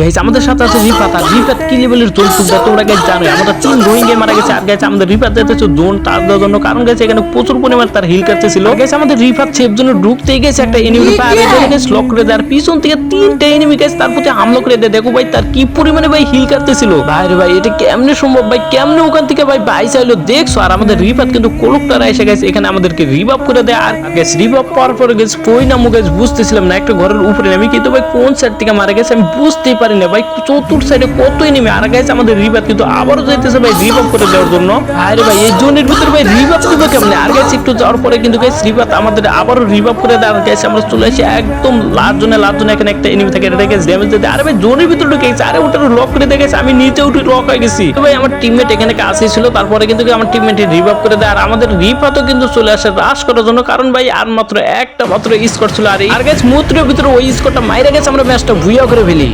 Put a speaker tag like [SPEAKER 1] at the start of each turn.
[SPEAKER 1] Guys আমাদের সাথে আছে রিফাত আর রিফাত কি লেভেলের জোন ফুটবল তোমরা গাইস জানো আমরা তিন রোহিঙ্গে মারা গেছে আর গাইস আমাদের রিফাত যাইতেছে জোন তার জন্য কারণ গেছে এখানে প্রচুর পরিমাণ তার হিল কাটতেছিল গাইস আমাদের রিফাত সেফ জন্য ঢুকতেই গেছে একটা এনিমি পার এখানে গাইস লক করে দেয় আর পিছন থেকে তিনটা এনিমি গাইস তার প্রতি হামলা করে দেয়। দেখো ভাই তার কি পরিমাণে ভাই হিল কাটতেছিল ভাই রে ভাই এটা কেমনে সম্ভব ভাই? কেমনে ওখান থেকে ভাই ভাই চাইলো দেখছ? আর আমাদের রিফাত কিন্তু কোলকটার এসে গেছে এখানে আমাদেরকে রিভাব করে দেয়। আর গেছে রিভাব পাওয়ার পরে গেছে কই না মুখে বুঝতেছিলাম না একটা ঘরের উপরে। আমি কিন্তু ভাই কোন সাইড থেকে মারা গেছে আমি বুঝতেই পারি না ভাই, চতুর সাইডে কত এনিমি আর গেছে আমাদের রিভাব কিন্তু আবারও যাইতেছে ভাই রিভাব করে দেওয়ার জন্য। আরে ভাই, এই জোনের ভিতরে ভাই রিভাব দিবে কেমনে? আর গেছে একটু যাওয়ার পরে কিন্তু গেছে রিভাব আমাদের আবারও রিভাব করে দেয়। আর গেছে আমরা চলে আসি একদম লাস্ট জোনে লাস্ট জোনে এখানে একটা এনিমি থাকে, এটা গেছে ড্যামেজ দিতে। আরে ভাই, জোনের ভিতরে ঢুকে গেছে। আরে ওটা লক করে দেখেছে আমি নিচে উঠে লক হয়ে গেছি। ভাই, আমার টিমমেট এখানে কাছে ছিল। তারপরে কিন্তু আমার টিমমেট রিভাব করে দেয়। আর আমাদের রিফাতও কিন্তু চলে আসে রাশ করার জন্য। কারণ ভাই, আর মাত্র একটা মাত্র স্কোর ছিল। আর আর গেছে মুত্রের ভিতরে ওই স্কোরটা মাইরে গেছে। আমরা ম্যাচটা ভুইয়া করে ফেলি।